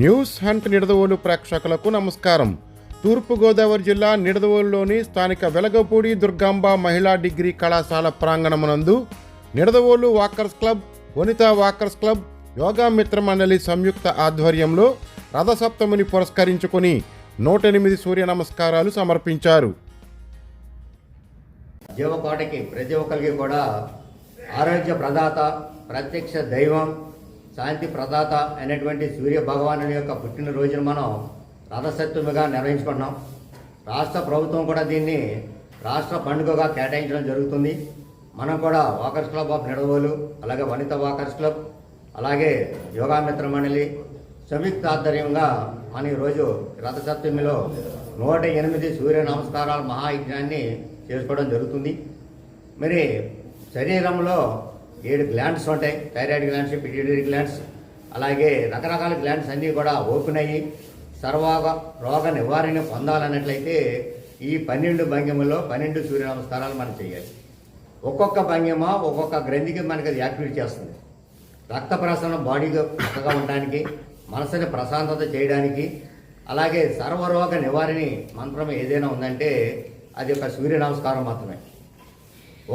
News hunt Nidadavolu ప్రేక్షకులకు నమస్కారం. తూర్పుగోదావరి జిల్లా నిడదవోలులోని స్థానిక వెలగపూడి దుర్గాంబ మహిళా డిగ్రీ కళాశాల ప్రాంగణమునందు Nidadavolu walkers club Vanita walkers club yoga Mitra Mandali సంయుక్త ఆధ్వర్యంలో రథసప్తమిని పురస్కరించుకొని నూట ఎనిమిది సూర్య నమస్కారాలు సమర్పించారు. జీవకోటకి ప్రతి ఒక్కరికి కూడా ఆరోగ్య ప్రదాత ప్రత్యక్ష దైవం శాంతి ప్రదాత అయినటువంటి సూర్య భగవానుని యొక్క పుట్టినరోజును మనం రథసప్తమిగా నిర్వహించుకుంటున్నాం. రాష్ట్ర ప్రభుత్వం కూడా దీన్ని రాష్ట్ర పండుగగా కేటాయించడం జరుగుతుంది. మనం కూడా వాకర్స్ క్లబ్ ఆఫ్ నిడవోలు అలాగే వనిత వాకర్స్ క్లబ్ అలాగే యోగామిత్ర మండలి సంయుక్త ఆధ్వర్యంగా మన ఈరోజు రథసప్తమిలో నూట ఎనిమిది సూర్య నమస్కారాల మహాయజ్ఞాన్ని చేసుకోవడం జరుగుతుంది. మరి శరీరంలో ఏడు గ్లాండ్స్ ఉంటాయి. థైరాయిడ్ గ్లాండ్స్ పిట్యూటరీ గ్లాండ్స్ అలాగే రకరకాల గ్లాండ్స్ అన్నీ కూడా ఓపెన్ అయ్యి సర్వాగ రోగ నివారణ పొందాలన్నట్లయితే ఈ పన్నెండు భంగిమలో పన్నెండు సూర్య నమస్కారాలు మనం చేయాలి. ఒక్కొక్క భంగిమ ఒక్కొక్క గ్రంథికి మనకి అది యాక్టివేట్ చేస్తుంది. రక్త ప్రసరణ బాడీగా చక్కగా ఉండడానికి మనసుని ప్రశాంతత చేయడానికి అలాగే సర్వరోగ నివారణి మంత్రం ఏదైనా ఉందంటే అది ఒక సూర్య నమస్కారం మాత్రమే.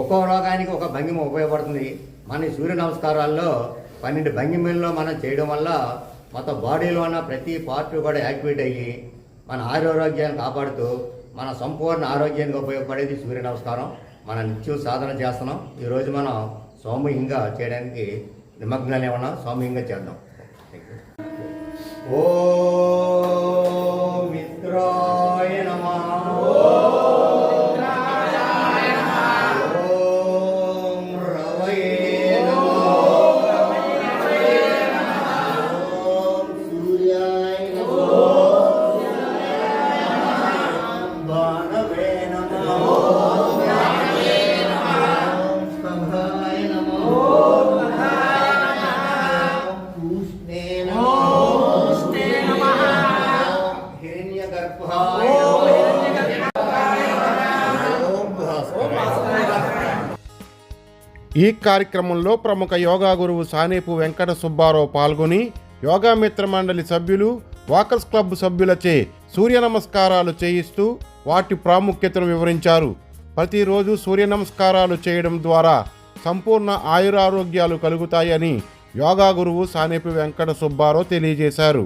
ఒక్కో రోగానికి ఒక భంగిమ ఉపయోగపడుతుంది. మన సూర్య నమస్కారాల్లో పన్నెండు భంగిమల్లో మనం చేయడం వల్ల మొత్తం బాడీలో ఉన్న ప్రతి పార్ట్ కూడా యాక్టివేట్ అయ్యి మన ఆరోగ్యాన్ని కాపాడుతూ మన సంపూర్ణ ఆరోగ్యానికి ఉపయోగపడేది సూర్య నమస్కారం. మనం నిత్యం సాధన చేస్తున్నాం. ఈరోజు మనం సౌమ్యంగా చేయడానికి నిమగ్నాలు ఏమన్నా సౌమ్యంగా చేద్దాం. ఓ మిత్రాయ నమా. ఈ కార్యక్రమంలో ప్రముఖ యోగా గురువు సానేపు వెంకట సుబ్బారావు పాల్గొని యోగా మిత్ర మండలి సభ్యులు వాకర్స్ క్లబ్ సభ్యులచే సూర్య నమస్కారాలు చేయిస్తూ వాటి ప్రాముఖ్యతను వివరించారు. ప్రతిరోజు సూర్య నమస్కారాలు చేయడం ద్వారా సంపూర్ణ ఆయురారోగ్యాలు కలుగుతాయని యోగా గురువు సానేపు వెంకట సుబ్బారావు తెలియజేశారు.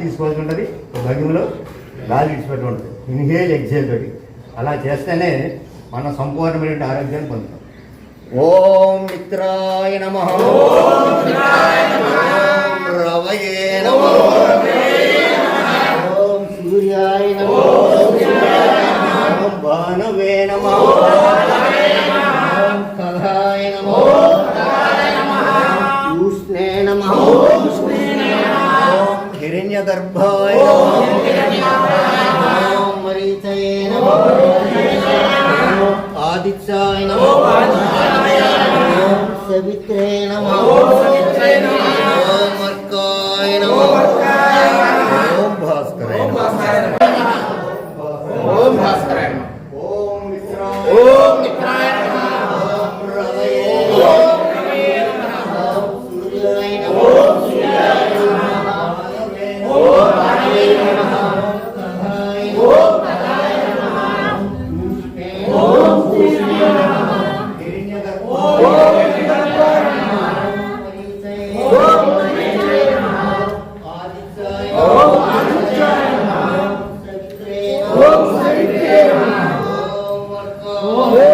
తీసుకోవాల్సి ఉంటుంది. ఒక భంగిమలో గాలి విడిచిపెట్టి ఉంటుంది ఇన్హేల్ ఎగ్జేల్ తోటి. అలా చేస్తేనే మన సంపూర్ణమైన ఆరోగ్యాన్ని పొందుతాం. ఓం మిత్రాయ నమ. రవయే నమ. ఓం సూర్యాయ నమ. ఓం భానవే నమ. ఓం కళాయ నమ. పూష్ణే నమ. ఓం హిరణ్యగర్భాయ ఓం మరీచయే నమో ఓం ఆదిత్యాయ నమో ఓం సవిత్రే నమో ఓం అర్కాయ నమో ఓం Oh,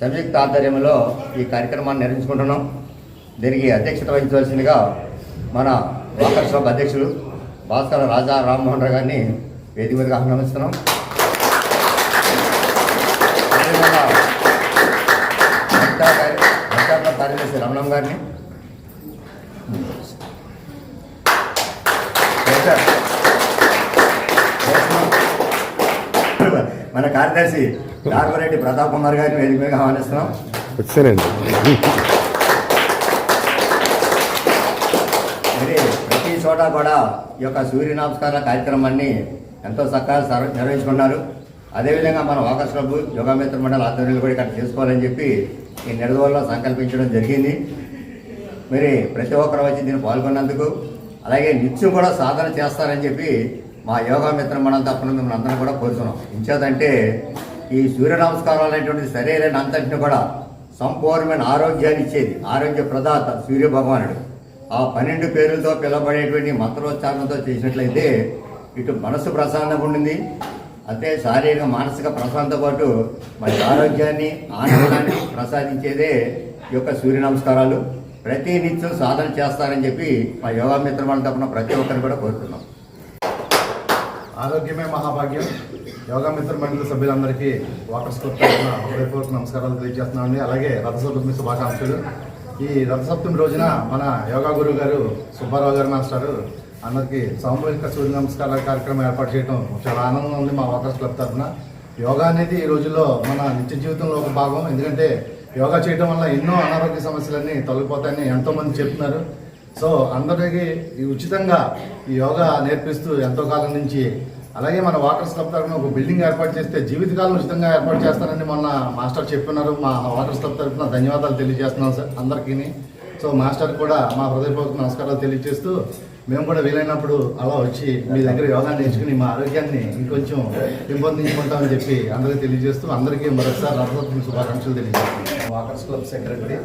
సంయుక్త ఆధ్వర్యంలో ఈ కార్యక్రమాన్ని నిర్వహించుకుంటున్నాం. దీనికి అధ్యక్షత వహించవలసిందిగా మన వాకర్స్ సభ అధ్యక్షులు భాస్కర రాజా రామ్మోహన్ రావు గారిని వేదిక మీదగా ఆహ్వానిస్తున్నాం. కార్యదర్శి రమణం గారిని మన కార్యదర్శి నార్మరెడ్డి ప్రతాప్ కుమార్ గారిని వేదిక మీద ఆహ్వానిస్తున్నాం. వచ్చానండి. మరి ప్రతి చోట కూడా ఈ యొక్క సూర్య నమస్కార కార్యక్రమాన్ని ఎంతో చక్కగా నిర్వహించుకున్నారు. అదేవిధంగా మన వాకర్స్ క్లబ్ యోగా మిత్ర మండలి ఆధ్వర్యంలో కూడా ఇక్కడ చేసుకోవాలని చెప్పి ఈ నిడదవల్లో సంకల్పించడం జరిగింది. మరి ప్రతి ఒక్కరు వచ్చి దీన్ని పాల్గొన్నందుకు అలాగే నిత్యం కూడా సాధన చేస్తారని చెప్పి మా యోగా మిత్రం మండలి తప్పన మిమ్మల్ని అందరం కూడా కోరుతున్నాం. ఇంచేదంటే ఈ సూర్య నమస్కారాలు అనేటువంటి శరీరాన్ని అంతటిని కూడా సంపూర్ణమైన ఆరోగ్యాన్ని ఇచ్చేది. ఆరోగ్య ప్రదాత సూర్య భగవానుడు. ఆ పన్నెండు పేర్లతో పిలువబడేటువంటి మంత్రోచ్చారణతో చేసినట్లయితే ఇటు మనసు ప్రశాంతంగా ఉండింది. అదే శారీరక మానసిక ప్రశాంతతో పాటు మరి ఆరోగ్యాన్ని ఆనందాన్ని ప్రసాదించేదే ఈ యొక్క సూర్య నమస్కారాలు. ప్రతి నిత్యం సాధన చేస్తారని చెప్పి మా యోగా మిత్రమాల తప్పున ప్రతి ఒక్కరిని కూడా కోరుతున్నాం. ఆరోగ్యమే మహాభాగ్యం. యోగా మిత్ర మండలి సభ్యులందరికీ వాకర్స్ క్లబ్ హృదయపూర్వక నమస్కారాలు తెలియజేస్తున్నామండి. అలాగే రథసప్తమి శుభాకాంక్షలు. ఈ రథసప్తమి రోజున మన యోగా గురువు గారు సుబ్బారావు గారు మాస్టారు అందరికీ సామూహిక సూర్య నమస్కారాల కార్యక్రమం ఏర్పాటు చేయడం చాలా ఆనందంగా ఉంది మా వాకర్స్ క్లబ్ తరఫున. యోగా అనేది ఈ రోజుల్లో మన నిత్య జీవితంలో ఒక భాగం. ఎందుకంటే యోగా చేయడం వల్ల ఎన్నో అనారోగ్య సమస్యలన్నీ తొలగిపోతాయని ఎంతోమంది చెప్తున్నారు. సో అందరికీ ఈ ఉచితంగా ఈ యోగా నేర్పిస్తూ ఎంతో కాలం నుంచి అలాగే మన వాటర్ క్లబ్ తరఫున ఒక బిల్డింగ్ ఏర్పాటు చేస్తే జీవితకాలం ఉచితంగా ఏర్పాటు చేస్తానని మొన్న మాస్టర్ చెప్పినారు. మా వాటర్ క్లబ్ తరఫున ధన్యవాదాలు తెలియజేస్తున్నాం సార్ అందరికీ సో మాస్టర్ కూడా మా హృదయపూర్వక నమస్కారాలు తెలియజేస్తూ మేము కూడా వీలైనప్పుడు అలా వచ్చి మీ దగ్గర యోగా నేర్చుకుని మా ఆరోగ్యాన్ని ఇంకొంచెం పెంపొందించుకుంటామని చెప్పి అందరికీ తెలియజేస్తూ అందరికీ మరొకసారి రథసప్తమి శుభాకాంక్షలు తెలియజేస్తాం వాకర్స్ క్లబ్ సెక్రటరీ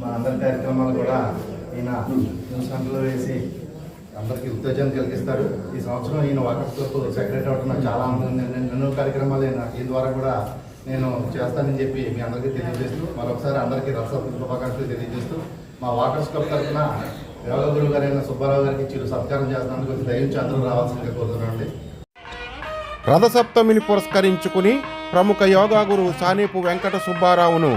మా అందరి కార్యక్రమాలు కూడా ఈయన న్యూస్ గంటలో వేసి అందరికీ ఉత్తేజం కలిగిస్తారు ఈ సంవత్సరం ఈయన వాకర్స్ క్లబ్ సెక్రటరీ అవడం నాకు చాలా ఆనందంగా ఎన్నో కార్యక్రమాలు ఈయన ఈ ద్వారా కూడా నేను చేస్తానని చెప్పి మీ అందరికీ తెలియజేస్తూ మరొకసారి అందరికీ రసప్తమి శుభాకాంక్షలు తెలియజేస్తూ మా వాకర్స్ క్లబ్ తరఫున యోగగురు గారైన సుబ్బారావు గారికి చిరు సత్కారం చేస్తున్నందుకు దయించి అందరూ రావాల్సిందిగా కోరుతున్నాండి రథసప్తమిని పురస్కరించుకుని ప్రముఖ యోగా గురువు సానేపు వెంకట సుబ్బారావును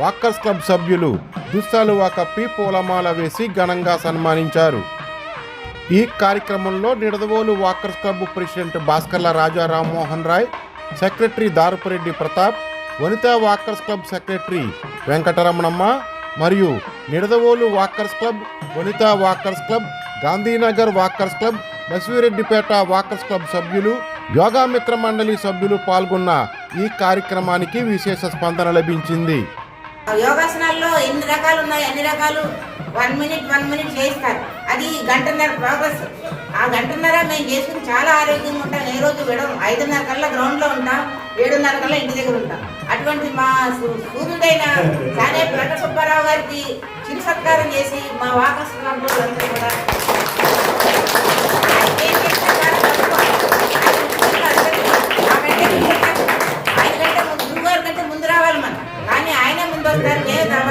వాక్కర్స్ క్లబ్ సభ్యులు దుస్తాలువా కప్పి పూలమాల వేసి ఘనంగా సన్మానించారు. ఈ కార్యక్రమంలో Nidadavolu walkers club president Bhaskarla Raja Rammohan Roy secretary Darupureddy Pratap Vanita walkers club secretary Venkataramanamma మరియు Nidadavolu walkers club Vanita walkers club Gandhinagar walkers club Basireddypeta walkers club సభ్యులు యోగా మిత్ర మండలి సభ్యులు పాల్గొన్న ఈ కార్యక్రమానికి విశేష స్పందన లభించింది. యోగాసనాల్లో ఎన్ని రకాలు ఉన్నాయి అన్ని రకాలు వన్ మినిట్ వన్ మినిట్ చేస్తారు అది గంటన్నర ప్రోగ్రెస్ ఆ గంటన్నర మేము చేసుకుని చాలా ఆరోగ్యంగా ఉంటాం. ఏ రోజు విడవం ఐదున్నర కల్లా గ్రౌండ్లో ఉంటాం ఏడున్నర కల్లా ఇంటి దగ్గర ఉంటాం. అటువంటి మా సూర్యుడైన సానే ప్రకట సుబ్బారావు గారికి చిరు సత్కారం చేసి మా వాకస్ కూడా. నంబర్ ధర్మే నమ